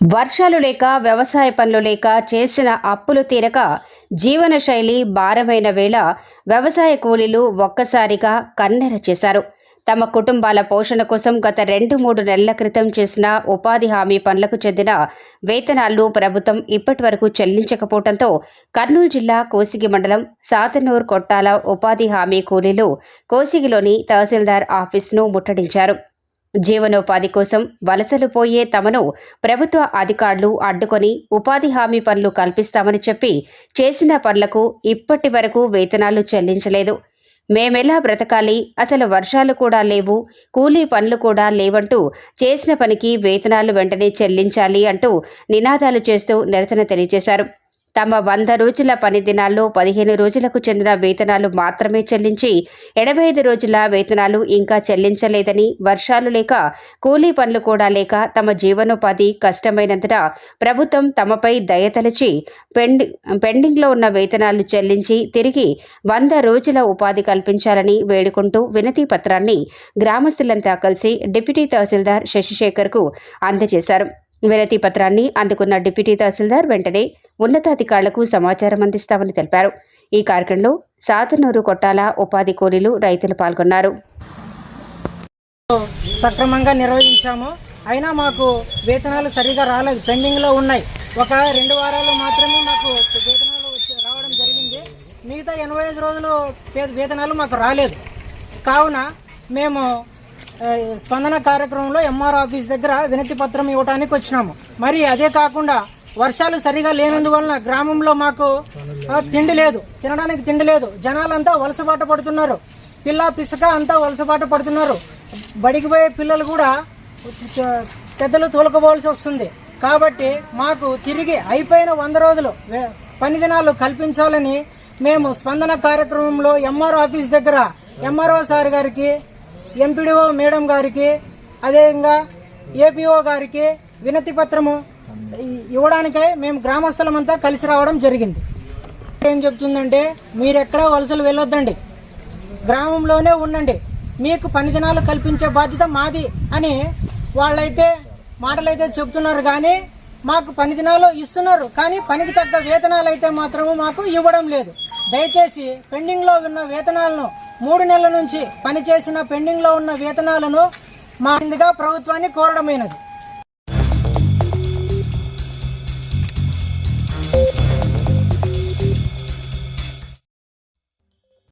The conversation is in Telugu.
వర్షాలు లేక వ్యవసాయ పనులు లేక చేసిన అప్పులు తీరక జీవనశైలి భారమైన వేళ వ్యవసాయ కూలీలు ఒక్కసారిగా కన్నెర చేశారు. తమ కుటుంబాల పోషణ కోసం గత రెండు మూడు నెలల క్రితం చేసిన ఉపాధి హామీ పనులకు చెందిన వేతనాలు ప్రభుత్వం ఇప్పటి వరకు చెల్లించకపోవడంతో కర్నూలు జిల్లా కోసిగి మండలం సాతనూర్ కొట్టాల ఉపాధి హామీ కూలీలు కోసిగిలోని తహసీల్దార్ ఆఫీసును ముట్టడించారు. జీవనోపాధి కోసం వలసలు పోయే తమను ప్రభుత్వ అధికారులు అడ్డుకొని ఉపాధి హామీ పనులు కల్పిస్తామని చెప్పి చేసిన పనులకు ఇప్పటి వరకు వేతనాలు చెల్లించలేదు. మేమెలా బ్రతకాలి? అసలు వర్షాలు కూడా లేవు కూలీ పనులు కూడా లేవంటూ చేసిన పనికి వేతనాలు వెంటనే చెల్లించాలి అంటూ నినాదాలు చేస్తూ నిరసన తెలియజేశారు. తమ వంద రోజుల పని దినాల్లో పదిహేను రోజులకు చెందిన వేతనాలు మాత్రమే చెల్లించి ఎనభై ఐదు రోజుల వేతనాలు ఇంకా చెల్లించలేదని వర్షాలు లేక కూలీ పనులు కూడా లేక తమ జీవనోపాధి కష్టమైనందున ప్రభుత్వం తమపై దయతలిచి పెండి పెండింగ్లో ఉన్న వేతనాలు చెల్లించి తిరిగి వంద రోజుల ఉపాధి కల్పించాలని వేడుకుంటూ వినతి పత్రాన్ని గ్రామస్తులంతా కలిసి డిప్యూటీ తహసీల్దార్ శశిశేఖర్కు అందజేశారు. వినతి పత్రాన్ని అందుకున్న డిప్యూటీ తహసీల్దార్ వెంటనే ఉన్నతాధికారులకు సమాచారం అందిస్తామని తెలిపారు. ఈ కార్యక్రమంలో సాతనూరు కొట్టాల ఉపాధి కూలీలు రైతులు పాల్గొన్నారు. సక్రమంగా నిర్వహించాము. అయినా మాకు వేతనాలు సరిగా రాలేదు. పెండింగ్లో ఉన్నాయి. ఒక రెండు వారాలు మాత్రమే మాకు వేతనాలు వచ్చి- రావడం జరిగింది. మిగతా ఎనభై ఐదు రోజులు వేతనాలు మాకు రాలేదు. కావున మేము స్పందన కార్యక్రమంలో ఎంఆర్ ఆఫీస్ దగ్గర వినతి పత్రం ఇవ్వడానికి వచ్చినాము. మరి అదే కాకుండా వర్షాలు సరిగా లేనందువలన గ్రామంలో మాకు తిండి లేదు. తినడానికి తిండి లేదు. జనాలంతా వలసబాట పడుతున్నారు. పిల్ల పిసక అంతా వలసబాట పడుతున్నారు. బడికి పోయే పిల్లలు కూడా పెద్దలు తోలుకోవాల్సి వస్తుంది. కాబట్టి మాకు తిరిగి అయిపోయిన వంద రోజులు పని దినాలు కల్పించాలని మేము స్పందన కార్యక్రమంలో ఎంఆర్ ఆఫీస్ దగ్గర ఎంఆర్ఓ సార్ గారికి ఎంపీడీఓ మేడం గారికి అదేవిధంగా ఏపీఓ గారికి వినతి పత్రము ఇవ్వడానికే ఇవ్వడానికై మేము గ్రామస్తులమంతా కలిసి రావడం జరిగింది. ఏం చెప్తుందంటే మీరెక్కడ వలసలు వెళ్ళొద్దండి. గ్రామంలోనే ఉండండి. మీకు పని దినాలు కల్పించే బాధ్యత మాది అని వాళ్ళైతే మాటలైతే చెప్తున్నారు కానీ మాకు పని దినాలు ఇస్తున్నారు. కానీ పనికి తగ్గ వేతనాలు అయితే మాత్రము మాకు ఇవ్వడం లేదు. దయచేసి పెండింగ్లో ఉన్న వేతనాలను మూడు నెలల నుంచి పనిచేసిన పెండింగ్లో ఉన్న వేతనాలను మా ప్రభుత్వాన్ని కోరడమైనది.